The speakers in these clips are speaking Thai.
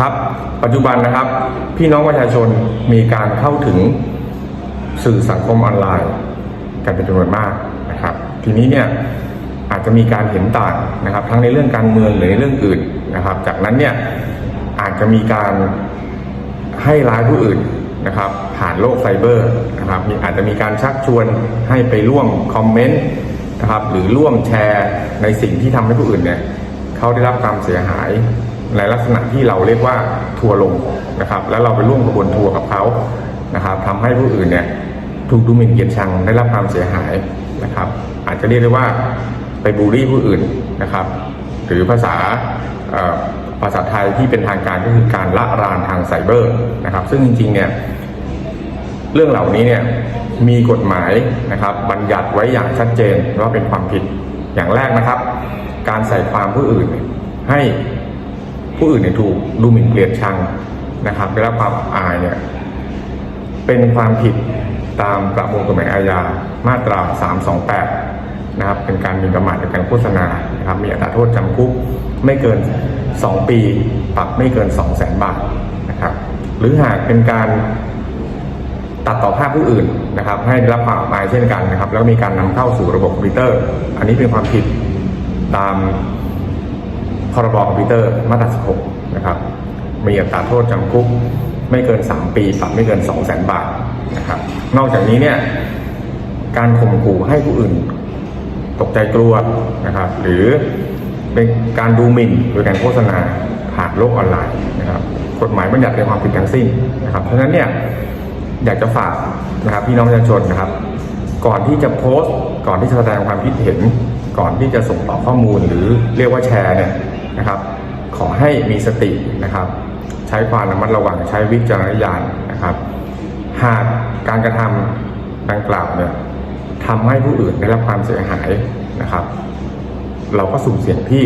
ครับ ปัจจุบันนะครับ พี่น้องประชาชนมีการเข้าถึงสื่อสังคมออนไลน์ กันเป็นจำนวนมากนะครับ ทีนี้เนี่ยอาจจะมีการเห็นต่างนะครับ ทั้งในเรื่องการเมืองหรือในเรื่องอื่นนะครับ จากนั้นเนี่ยอาจจะมีการให้ร้ายผู้อื่นนะครับ ผ่านโลกไซเบอร์นะครับมีอาจจะมีการชักชวนให้ไปร่วมคอมเมนต์นะครับ หรือร่วมแชร์ในสิ่งที่ทำให้ผู้อื่นเนี่ยเขาได้รับความเสียหาย ในลักษณะที่เราเรียกว่าทัวร์ลงนะครับ แล้วเราไปร่วมกระบวนทัวร์กับเขานะครับทำให้ผู้อื่นเนี่ยถูกดูหมิ่นเกลียดชังได้รับความเสียหายนะครับ อาจจะเรียกได้ว่าไปบูลลี่ผู้อื่นนะครับ หรือภาษาภาษาไทยที่เป็นทางการก็คือการละรานทางไซเบอร์นะครับ ซึ่งจริงๆเนี่ยเรื่องเหล่านี้เนี่ยมีกฎหมายนะครับบัญญัติไว้อย่างชัดเจนว่าเป็นความผิดอย่างแรกนะครับ การใส่ความผู้อื่นให้ ผู้อื่นเนี่ยถูกดูหมิ่นเกลียดชังนะครับได้รับความอับอายเนี่ยเป็นความผิดตามประมวลกฎหมายอาญามาตรา 328 นะครับ เป็นการหมีประมาทโดยการโฆษณานะครับมีอัตราโทษจำคุกไม่เกิน 2 ปี ปรับไม่เกิน 2 0 0 0 0 0 บาทนะครับ หรือหากเป็นการตัดต่อภาพผู้อื่นนะครับ ให้ได้รับความอายเช่นกันนะครับ แล้วมีการนำเข้าสู่ระบบคอมพิวเตอร์ อันนี้เป็นความผิดตาม รบคอมพิวเตอร์มาตรา16นะครับมีอัตราโทษจำคุกไม่เกิน 3 ปีปรับไม่เกิน 2 0 0 0 0 0 บาทนะครับนอกจากนี้เนี่ยการข่มขู่ให้ผู้อื่นตกใจกลัวนะครับหรือเป็นการดูหมิ่นโดยการโฆษณาผ่านโลกออนไลน์นะครับกฎหมายบัญญัติในความผิดทั้งสิ้นนะครับเพราะฉะนั้นเนี่ยอยากจะฝากนะครับพี่น้องประชาชนนะครับ ก่อนที่จะโพสต์ ก่อนที่จะแสดงความคิดเห็น ก่อนที่จะส่งต่อข้อมูลหรือเรียกว่าแชร์เนี่ย นะครับ ขอให้มีสตินะครับ ใช้ความระมัดระวังใช้วิจารณญาณนะครับ หากการกระทำดังกล่าวเนี่ยทำให้ผู้อื่นได้รับความเสียหายนะครับ เราก็สุ่มเสี่ยงที่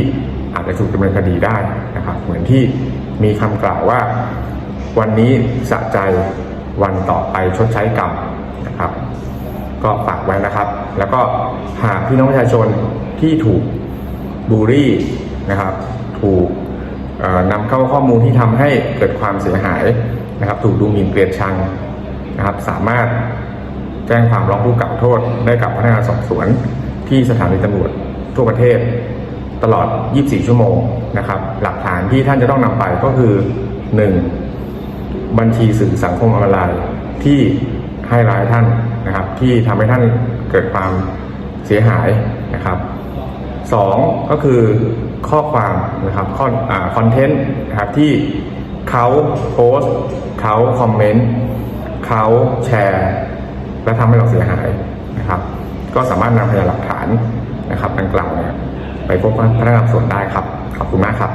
อาจจะถูกดำเนินคดีได้นะครับ เหมือนที่มีคำกล่าวว่า วันนี้สะใจวันต่อไปชดใช้กรรมนะครับ ก็ฝากไว้นะครับ แล้วก็หากพี่น้องประชาชนที่ถูกบูลลี่นะครับ ถูกนำเข้าข้อมูลที่ทำให้เกิดความเสียหายนะครับ ถูกดูหมิ่นเกลียดชังนะครับ สามารถแจ้งความร้องทุกข์กล่าวโทษได้กับพนักงานสอบสวนที่สถานีตำรวจทั่วประเทศ ตลอด 24 ชั่วโมงนะครับ หลักฐานที่ท่านจะต้องนำไปก็คือ 1. บัญชีสื่อสังคมออนไลน์ที่ให้ร้ายท่านนะครับ ที่ทำให้ท่านเกิดความเสียหายนะครับสองก็คือ ข้อความนะครับคอคอนเทนต์นะครับที่เขาโพสต์เขาคอมเมนต์เขาแชร์ และทำให้เราเสียหายนะครับ ก็สามารถนำพยานหลักฐานนะครับดังกล่าวเนี่ยไปพบพนักงานสอบสวนได้ครับ ขอบคุณมากครับ